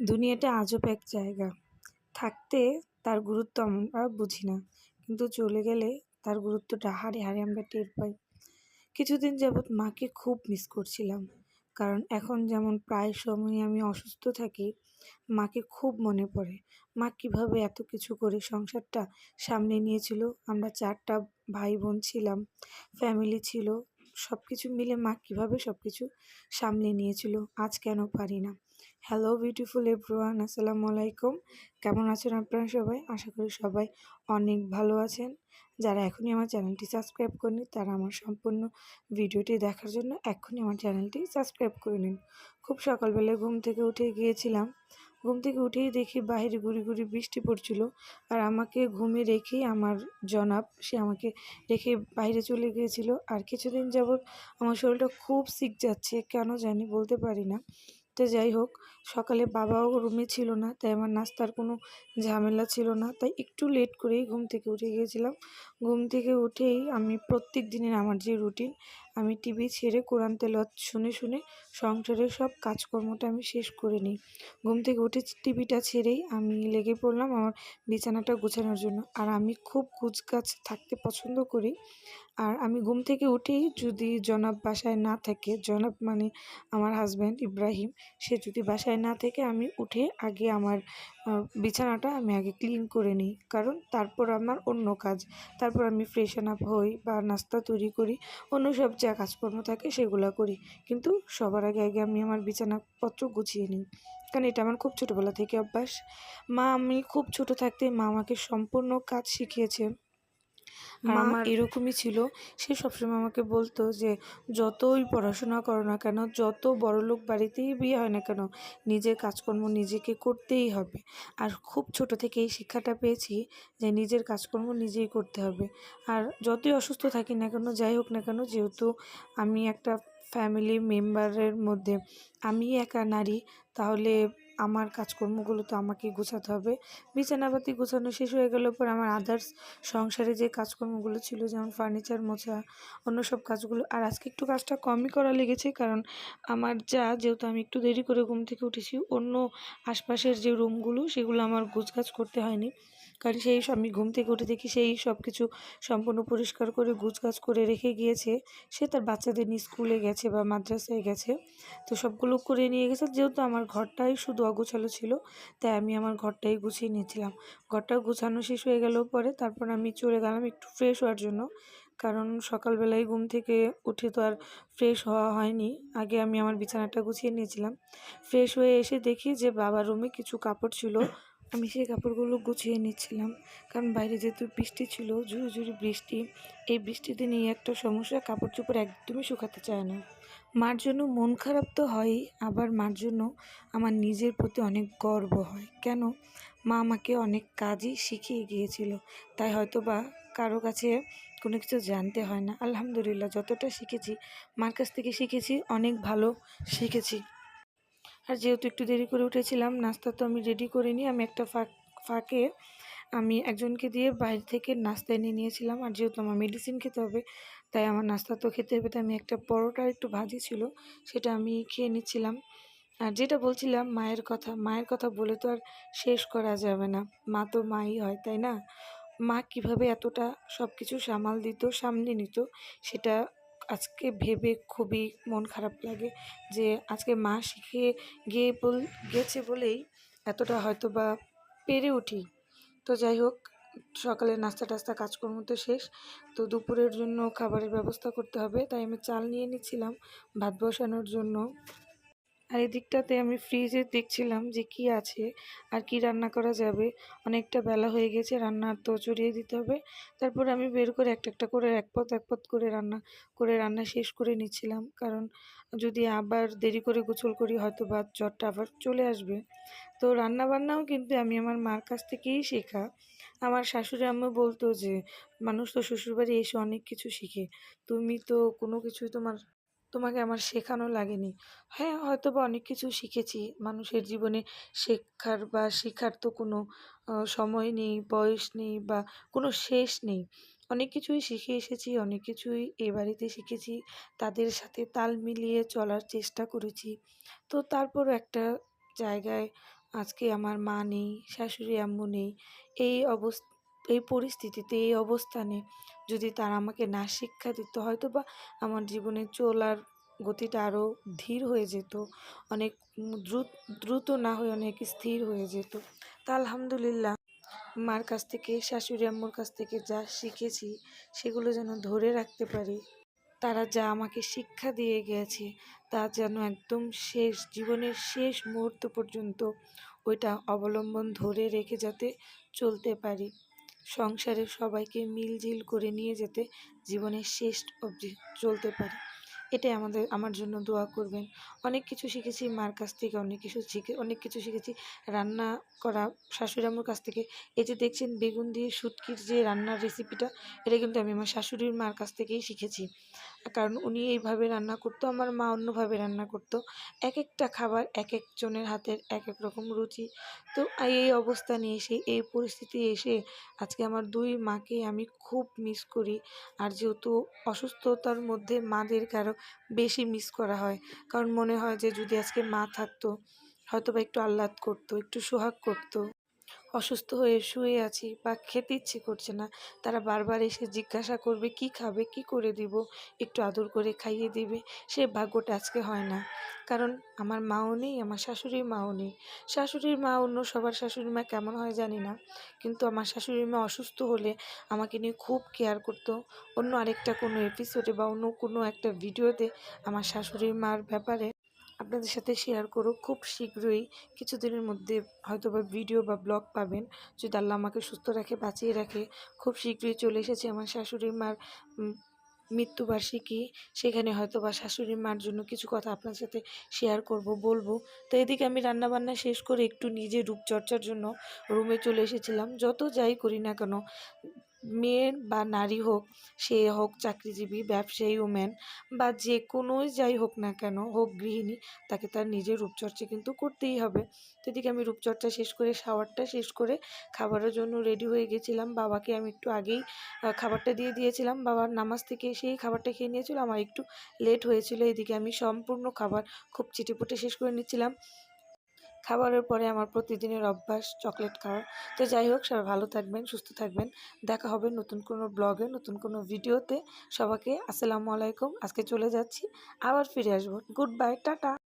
দুনিয়াটা আজব এক জায়গা। থাকতে তার গুরুত্ব আমরা বুঝি না, কিন্তু চলে গেলে তার গুরুত্বটা হারে হারে আমরা টের পাই। কিছুদিন যাবৎ মাকে খুব মিস করছিলাম, কারণ এখন যেমন প্রায় সময় আমি অসুস্থ থাকি, মাকে খুব মনে পড়ে। মা কীভাবে এত কিছু করে সংসারটা সামনে নিয়েছিল? আমরা চারটা ভাই বোন ছিলাম ফ্যামিলি ছিল সব কিছু মিলে মা কীভাবে সব কিছু সামলে নিয়েছিল? আজ কেন পারি না? হ্যালো বিউটিফুল এভরিওয়ান আসসালামু আলাইকুম। কেমন আছেন আপনারা সবাই? আশা করি সবাই অনেক ভালো আছেন। যারা এখনই আমার চ্যানেলটি সাবস্ক্রাইব করেনি তারা আমার সম্পূর্ণ ভিডিওটি দেখার জন্য এখনই আমার চ্যানেলটি সাবস্ক্রাইব করে নিন। খুব সকালবেলায় ঘুম থেকে উঠে গিয়েছিলাম। ঘুম থেকে উঠেই দেখি বাইরে গুড়ি গুড়ি বৃষ্টি পড়ছিল। আর আমাকে ঘুমে রেখেই আমার জনাব, সে আমাকে রেখে বাইরে চলে গিয়েছিল। আর কিছুদিন যাবৎ আমার শরীরটা খুব সিক যাচ্ছে, কেন জানি বলতে পারি না। তো যাই হোক, সকালে বাবাও রুমে ছিল না, তাই আমার নাস্তার কোনো ঝামেলা ছিল না, তাই একটু লেট করেই ঘুম থেকে উঠে গিয়েছিলাম ঘুম থেকে উঠেই আমি প্রত্যেক দিনের আমার যে রুটিন আমি টিভি ছেড়ে কোরআন তেলত শুনে শুনে সংসারের সব কাজকর্মটা আমি শেষ করে নিই। ঘুম থেকে উঠে টিভিটা ছেড়েই আমি লেগে পড়লাম আমার বিছানাটা গোছানোর জন্য। আর আমি খুব কুচকাচ থাকতে পছন্দ করি। আর আমি ঘুম থেকে উঠেই যদি জনাব বাসায় না থাকে, জনাব মানে আমার হাজব্যান্ড ইব্রাহিম, সে যদি বাসায় না থেকে আমি উঠে আগে আমার বিছানাটা আমি আগে ক্লিন করে নিই। কারণ তারপর আমার অন্য কাজ। তারপর আমি ফ্রেশন আপ হই বা নাস্তা তৈরি করি, অন্য সব যা কাজকর্ম থাকে সেগুলো করি। কিন্তু সবার আগে আগে আমি আমার বিছানাপত্র গুছিয়ে নিই। কারণ এটা আমার খুব ছোটোবেলা থেকে অভ্যাস। মা আমি খুব ছোট থাকতে মা আমাকে সম্পূর্ণ কাজ শিখিয়েছে। মা এরকমই ছিল। সে সবসময় আমাকে বলতো যে যতই পড়াশোনা করো না কেন যত বড়লোক বাড়িতেই বিয়ে হয় না কেন নিজের কাজকর্ম নিজেকে করতেই হবে। আর খুব ছোট থেকে এই শিক্ষাটা পেয়েছি যে নিজের কাজকর্ম নিজেই করতে হবে। আর যতই অসুস্থ থাকি না কেন যাই হোক না কেন যেহেতু আমি একটা ফ্যামিলি মেম্বারের মধ্যে আমি একা নারী তাহলে আমার কাজকর্মগুলো তো আমাকেই গোছাতে হবে। বিছানাপাতি গোছানো শেষ হয়ে গেল পর আমার আদার্স সংসারে যে কাজকর্মগুলো ছিল, যেমন ফার্নিচার মোছা, অন্য সব কাজগুলো। আর আজকে একটু কাজটা কমই করা লেগেছে কারণ আমার যা, যেহেতু আমি একটু দেরি করে ঘুম থেকে উঠেছি, অন্য আশপাশের যে রুমগুলো সেগুলো আমার গোছগাছ করতে হয়নি। কারণ সেই আমি ঘুম থেকে উঠে দেখি সেই সব কিছু সম্পূর্ণ পরিষ্কার করে গুছগাছ করে রেখে গিয়েছে। সে তার বাচ্চাদের নিয়ে স্কুলে গেছে বা মাদ্রাসায় গেছে। তো সবগুলো করে নিয়ে গেছে। যেহেতু আমার ঘরটাই শুধু অগোছালো ছিল, তাই আমি আমার ঘরটাই গুছিয়ে নিয়েছিলাম। ঘরটা গুছানো শেষ হয়ে গেল পরে তারপর আমি চলে গেলাম একটু ফ্রেশ হওয়ার জন্য। কারণ সকালবেলায় ঘুম থেকে উঠে তো আর ফ্রেশ হওয়া হয়নি। আগে আমি আমার বিছানাটা গুছিয়ে নিয়েছিলাম। ফ্রেশ হয়ে এসে দেখি যে বাবার রুমে কিছু কাপড় ছিল। আমি সেই কাপড়গুলো গুছিয়ে নিচ্ছিলাম। কারণ বাইরে যেহেতু বৃষ্টি ছিল ঝুড়ি ঝুড়ি বৃষ্টি, এই বৃষ্টিতে নিয়ে একটা সমস্যা, কাপড় চোপড় একদমই শুকাতে চায় না। মার জন্য মন খারাপ তো হয়ই, আবার মার জন্য আমার নিজের প্রতি অনেক গর্ব হয়। কেন? মা আমাকে অনেক কাজই শিখিয়ে গিয়েছিল, তাই হয়তো বা কারও কাছে কোনো কিছু জানতে হয় না। আলহামদুলিল্লাহ, যতটা শিখেছি, মার কাছ থেকে শিখেছি, অনেক ভালো শিখেছি। আর যেহেতু একটু দেরি করে উঠেছিলাম, নাস্তা তো আমি রেডি করিনি আমি একটা ফাঁক, ফাঁকে আমি একজনকে দিয়ে বাইরে থেকে নাস্তা এনে নিয়েছিলাম। আর যেহেতু আমার মেডিসিন খেতে হবে, তাই আমার নাস্তা তো খেতে হবে। তাই আমি একটা পরোটা একটু ভাজি ছিল, সেটা আমি খেয়ে নিচ্ছিলাম। আর যেটা বলছিলাম, মায়ের কথা মায়ের কথা বলে তো আর শেষ করা যাবে না। মা তো মাই হয়, তাই না? মা কীভাবে এতটা সব কিছু সামাল দিত, সামলে নিত, সেটা আজকে ভেবে খুবই মন খারাপ লাগে যে আজকে মা শিখে গিয়ে বল, গেছে বলেই এতটা হয়তো বা পেরে উঠি। তো যাই হোক, সকালে নাস্তা টাস্তা কাজকর্ম তো শেষ। তো দুপুরের জন্য খাবারের ব্যবস্থা করতে হবে। তাই আমি চাল নিয়ে নিচ্ছিলাম, ভাত বসানোর জন্য। আর এদিকটাতে আমি ফ্রিজে দেখছিলাম যে কি আছে আর কি রান্না করা যাবে। অনেকটা বেলা হয়ে গেছে রান্নার তো চড়িয়ে দিতে হবে। তারপর আমি বের করে একটা একটা করে এক পথ এক পথ করে রান্না করে রান্না শেষ করে নিচ্ছিলাম। কারণ যদি আবার দেরি করে গোছল করি, হয়তো বা জ্বরটা আবার চলে আসবে। তো রান্না বান্নাও কিন্তু আমি আমার মার কাছ থেকেই শেখা। আমার শাশুড়ি আম্মু বলতো যে, মানুষ তো শ্বশুরবাড়ি এসে অনেক কিছু শিখে। তুমি তো কোনো কিছুই তোমার তোমাকে আমার শেখানো লাগেনি। হ্যাঁ হয়তো বা অনেক কিছু শিখেছি। মানুষের জীবনে শেখার বা শেখার তো কোনো সময় নেই, বয়স নেই বা কোনো শেষ নেই। অনেক কিছুই শিখে এসেছি, অনেক কিছুই এ বাড়িতে শিখেছি। তাদের সাথে তাল মিলিয়ে চলার চেষ্টা করেছি। তো তারপর একটা জায়গায় আজকে আমার মা নেই, শাশুড়ি, আম্মু নেই। এই অবস এই পরিস্থিতিতে, এই অবস্থানে যদি তারা আমাকে না শিক্ষা দিত হয়তো বা আমার জীবনে চলার গতিটা আরও ধীর হয়ে যেত, অনেক দ্রুত দ্রুত না হয়ে অনেক স্থির হয়ে যেত। তা আলহামদুলিল্লাহ, মার কাছ থেকে, শাশুড়ি আম্মুর কাছ থেকে যা শিখেছি, সেগুলো যেন ধরে রাখতে পারি। তারা যা আমাকে শিক্ষা দিয়ে গেছে, তা যেন একদম শেষ, জীবনের শেষ মুহূর্ত পর্যন্ত ওইটা অবলম্বন ধরে রেখে যাতে চলতে পারি। সংসারে সবাইকে মিলজিল করে নিয়ে যেতে জীবনের শেষ অবধি চলতে পারি। এটাই আমাদের, আমার জন্য দোয়া করবেন। অনেক কিছু শিখেছি মার কাছ থেকে, অনেক কিছু শিখে, অনেক কিছু শিখেছি রান্না করা শাশুড়ি আম্মুর কাছ থেকে। এই যে দেখছেন বেগুন দিয়ে শুটকির যে রান্নার রেসিপিটা এটা কিন্তু আমি আমার শাশুড়ির মার কাছ থেকেই শিখেছি। কারণ উনি এইভাবে রান্না করতো, আমার মা অন্যভাবে রান্না করতো। এক একটা খাবার এক একজনের হাতের এক এক রকম রুচি। তো এই অবস্থা নিয়ে এসে, এই পরিস্থিতি এসে আজকে আমার দুই মাকে আমি খুব মিস করি। আর যেহেতু অসুস্থতার মধ্যে মাদের আরও বেশি মিস করা হয়। কারণ মনে হয় যে যদি আজকে মা থাকতো হয়তো বা একটু আহ্লাদ করতো, একটু সোহাগ করতো। অসুস্থ হয়ে শুয়ে আছি বা খেতে ইচ্ছে করছে না, তারা বারবার এসে জিজ্ঞাসা করবে, কি খাবে? কি করে দিব? একটু আদর করে খাইয়ে দিবে। সে ভাগ্যটা আজকে হয় না। কারণ আমার মাও নেই, আমার শাশুড়ির মাও নেই। শাশুড়ির মা অন্য সবার শাশুড়ি মা কেমন হয় জানি না। কিন্তু আমার শাশুড়ি মা অসুস্থ হলে আমাকে নিয়ে খুব কেয়ার করতো। অন্য আরেকটা কোনো এপিসোডে বা অন্য কোনো একটা ভিডিওতে আমার শাশুড়ির মার ব্যাপারে আপনাদের সাথে শেয়ার করো খুব শীঘ্রই কিছুদিনের মধ্যে হয়তো বা ভিডিও বা ব্লগ পাবেন। যদি আল্লাহ আমাকে সুস্থ রাখে, বাঁচিয়ে রাখে, খুব শীঘ্রই চলে এসেছে আমার শাশুড়ি মার মৃত্যুবার্ষিকী। সেখানে হয়তো বা শাশুড়ি মার জন্য কিছু কথা আপনার সাথে শেয়ার করব, বলব। তো এদিকে আমি রান্নাবান্না শেষ করে একটু নিজে রূপচর্চার জন্য রুমে চলে এসেছিলাম। যত যাই করি না কেন মেয়ে বা নারী হোক, সে হোক চাকরিজীবী, ব্যবসায়ী ওম্যান বা যে কোনোই যাই হোক না কেন, হোক গৃহিণী, তাকে তার নিজের রূপচর্চা কিন্তু করতেই হবে। তো এদিকে আমি রূপচর্চা শেষ করে শাওয়ারটা শেষ করে খাবারের জন্য রেডি হয়ে গেছিলাম। বাবাকে আমি একটু আগেই খাবারটা দিয়ে দিয়েছিলাম। বাবার নামাজ থেকে এসেই খাবারটা খেয়ে নিয়েছিল। আমার একটু লেট হয়েছিল। এদিকে আমি সম্পূর্ণ খাবার খুব চিটিপুটে শেষ করে নিচ্ছিলাম। খাবারের পরে আমার প্রতিদিনের অভ্যাস, চকলেট খাওয়ার। তো যাই হোক, সবাই ভালো থাকবেন, সুস্থ থাকবেন। দেখা হবে নতুন কোনো ব্লগে, নতুন কোনো ভিডিওতে। সবাইকে আসসালামু আলাইকুম। আজকে চলে যাচ্ছি, আবার ফিরে আসব। Good bye tata!